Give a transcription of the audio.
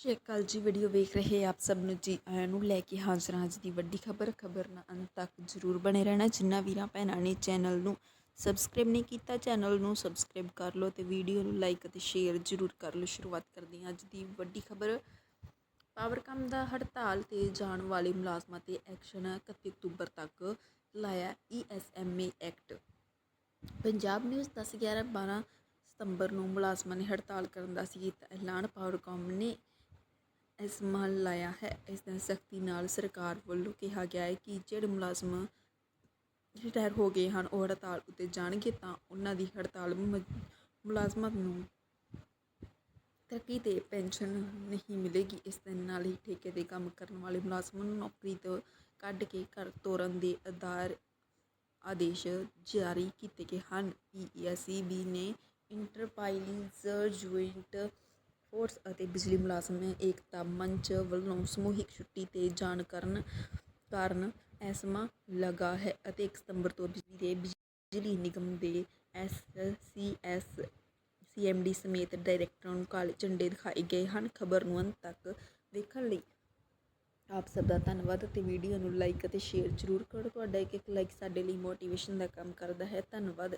ਸਤਿ ਸ਼੍ਰੀ ਅਕਾਲ ਜੀ ਵੀਡੀਓ ਵੇਖ ਰਹੇ ਆਪ ਸਭ ਨੂੰ ਜੀ ਆਇਆਂ ਨੂੰ ਲੈ ਕੇ ਹਾਜ਼ਰ ਹਾਂ ਅੱਜ ਦੀ ਵੱਡੀ ਖਬਰ। ਖਬਰ ਨਾਲ ਅੰਤ ਤੱਕ ਜ਼ਰੂਰ ਬਣੇ ਰਹਿਣਾ। ਜਿੰਨਾ ਵੀਰਾਂ, ਭੈਣਾਂ ਨੇ ਚੈਨਲ ਨੂੰ ਸਬਸਕ੍ਰਾਈਬ ਨਹੀਂ ਕੀਤਾ ਚੈਨਲ ਨੂੰ ਸਬਸਕ੍ਰਾਈਬ ਕਰ ਲਓ ਤੇ ਵੀਡੀਓ ਨੂੰ ਲਾਈਕ ਅਤੇ ਸ਼ੇਅਰ ਜ਼ਰੂਰ ਕਰ ਲਓ। ਸ਼ੁਰੂਆਤ ਕਰਦੇ ਹਾਂ ਅੱਜ ਦੀ ਵੱਡੀ ਖਬਰ। ਪਾਵਰਕਾਮ ਦਾ ਹੜਤਾਲ ਤੇ ਜਾਣ ਵਾਲੇ ਮੁਲਾਜ਼ਮਾਂ ਤੇ ਐਕਸ਼ਨ 31 ਅਕਤੂਬਰ ਤੱਕ ਲਾਇਆ ਈਐਸਐਮਏ ਐਕਟ ਪੰਜਾਬ ਨਿਊਜ਼ 10 11 12 ਸਤੰਬਰ ਨੂੰ ਮੁਲਾਜ਼ਮਾਂ ਨੇ ਹੜਤਾਲ ਕਰਨ ਦਾ ਸੀ ਕੀਤਾ ਐਲਾਨ ਪਾਵਰਕਾਮ ਨੇ ਇਸ ਮਹਲ ਲਾਇਆ ਹੈ। ਇਸ ਦਾ ਸਖਤੀ ਨਾਲ ਸਰਕਾਰ ਵੱਲੋਂ ਕਿਹਾ ਗਿਆ ਹੈ ਕਿ ਜਿਹੜੇ ਮੁਲਾਜ਼ਮ ਰਿਟਾਇਰ ਹੋ ਗਏ ਹਨ, ਉਹ ਹੜਤਾਲ ਉੱਤੇ ਜਾਣਗੇ ਤਾਂ ਉਹਨਾਂ ਦੀ ਹੜਤਾਲ ਮ- ਮੁਲਾਜ਼ਮਾਂ ਨੂੰ ਤਰੱਕੀ ਤੇ ਪੈਨਸ਼ਨ ਨਹੀਂ ਮਿਲੇਗੀ। ਇਸ ਦੇ ਨਾਲ ਹੀ ਠੇਕੇ ਦੇ ਕੰਮ ਕਰਨ ਵਾਲੇ ਮੁਲਾਜ਼ਮਾਂ ਨੂੰ ਨੌਕਰੀ ਤੋਂ ਕੱਢ ਕੇ ਘਰ ਤੋਰਨ ਦੇ ਆਧਾਰ ਆਦੇਸ਼ ਜਾਰੀ ਕੀਤੇ ਗਏ ਹਨ। ਈਐਸਈਬੀ ਨੇ ਇੰਟਰਪ੍ਰਾਈਜ਼ ਜੁਆਇੰਟ ਫੋਰਸ ਅਤੇ ਬਿਜਲੀ ਮੁਲਾਜ਼ਮ ਏਕਤਾ ਮੰਚ ਵੱਲੋਂ ਸਮੂਹਿਕ ਛੁੱਟੀ ਤੇ ਜਾਣ ਕਰਨ ਕਾਰਨ ਐਸਮਾ ਲਗਾ ਹੈ ਅਤੇ 1 ਸਤੰਬਰ ਤੋਂ ਬਿਜਲੀ ਦੇ ਬਿਜਲੀ ਨਿਗਮ ਦੇ S C S, C SCS D ਸਮੇਤ ਡਾਇਰੈਕਟਰਾਂ ਨੂੰ ਕਾਲੇ ਝੰਡੇ ਦਿਖਾਏ ਗਏ ਹਨ। ਖਬਰ ਨੂੰ ਅੰਤ ਤੱਕ ਵੇਖਣ ਲਈ ਆਪ ਸਭ ਦਾ ਧੰਨਵਾਦ ਅਤੇ ਵੀਡੀਓ ਨੂੰ ਲਾਈਕ ਅਤੇ ਸ਼ੇਅਰ ਜ਼ਰੂਰ ਕਰੋ। ਤੁਹਾਡਾ ਇੱਕ ਇੱਕ ਲਾਈਕ ਸਾਡੇ ਲਈ ਮੋਟੀਵੇਸ਼ਨ ਦਾ ਕੰਮ ਕਰਦਾ ਹੈ। ਧੰਨਵਾਦ।